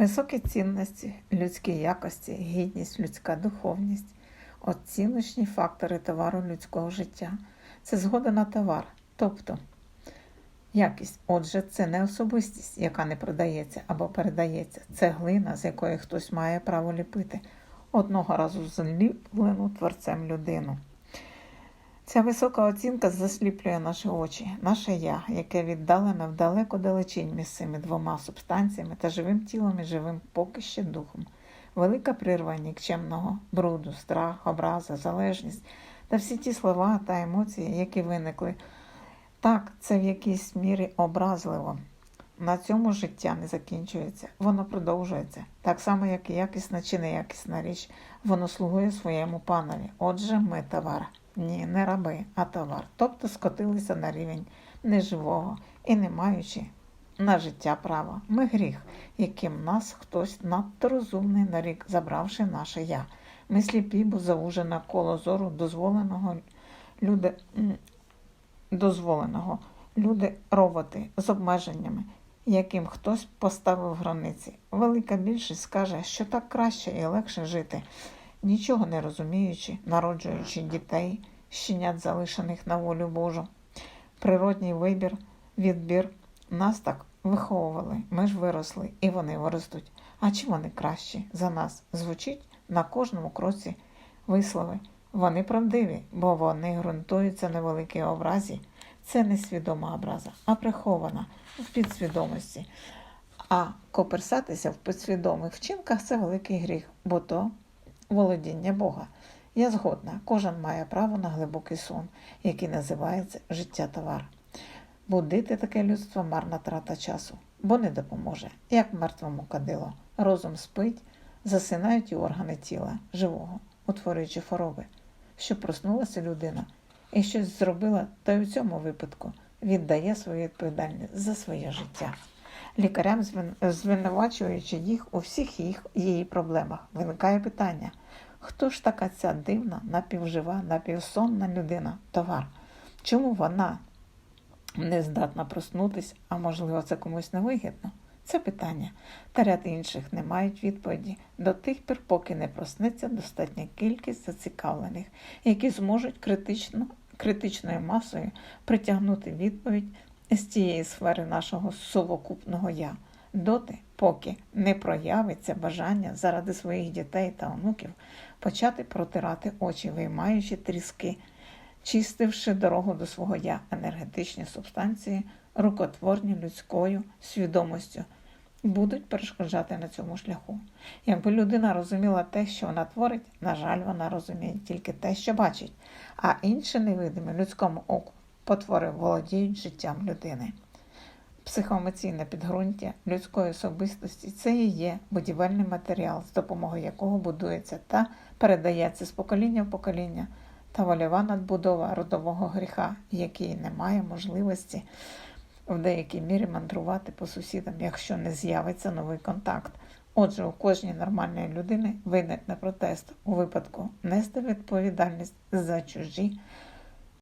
Високі цінності, людські якості, гідність, людська духовність, оціночні фактори товару людського життя. Це згода на товар, тобто якість. Отже, це не особистість, яка не продається або передається. Це глина, з якої хтось має право ліпити одного разу зліплену творцем людину. Ця висока оцінка засліплює наші очі, наше я, яке віддалене вдалеко далечінь між цими двома субстанціями та живим тілом і живим поки ще духом. Велика прірва нікчемного бруду, страх, образа, залежність та всі ті слова та емоції, які виникли. Так, це в якійсь мірі образливо. На цьому життя не закінчується, воно продовжується. Так само, як і якісна чи неякісна річ, воно слугує своєму панові. Отже, ми товар. Ні, не раби, а товар. Тобто скотилися на рівень неживого і не маючи на життя права. Ми гріх, яким нас хтось надто розумний нарік, забравши наше я. Ми сліпі, бо заужене коло зору дозволеного люди, дозволеного. Люди роботи з обмеженнями, яким хтось поставив границі. Велика більшість скаже, що так краще і легше жити, нічого не розуміючи, народжуючи дітей, щенят, залишених на волю Божу. Природній вибір, відбір нас так виховували, ми ж виросли, і вони виростуть. А чи вони кращі за нас? Звучить на кожному кроці вислови. Вони правдиві, бо вони ґрунтуються на великій образі. Це не свідома образа, а прихована в підсвідомості. А коперсатися в підсвідомих вчинках це великий гріх, бо то володіння Бога. Я згодна, кожен має право на глибокий сон, який називається життя товар. Будити таке людство марна трата часу, бо не допоможе, як мертвому кадило. Розум спить, засинають і органи тіла живого, утворюючи хвороби, щоб проснулася людина і щось зробила, та й у цьому випадку віддає свою відповідальність за своє життя. Лікарям, звинувачуючи їх у всіх їх її проблемах, виникає питання: хто ж така ця дивна, напівжива, напівсонна людина, товар? Чому вона не здатна проснутись, а можливо, це комусь невигідно? Це питання, та ряд інших не мають відповіді до тих пір, поки не проснеться достатня кількість зацікавлених, які зможуть критично, критичною масою притягнути відповідь з тієї сфери нашого совокупного я, доти, поки не проявиться бажання заради своїх дітей та онуків почати протирати очі, виймаючи тріски, чистивши дорогу до свого я, енергетичні субстанції, рукотворні людською свідомістю, будуть перешкоджати на цьому шляху. Якби людина розуміла те, що вона творить, на жаль, вона розуміє тільки те, що бачить, а інші невидимі людському оку потвори володіють життям людини. Психоемоційне підґрунтя людської особистості це і є будівельний матеріал, з допомогою якого будується та передається з покоління в покоління та вольова надбудова родового гріха, який не має можливості в деякій мірі мандрувати по сусідам, якщо не з'явиться новий контакт. Отже, у кожній нормальної людини виникне протест у випадку нести відповідальність за чужі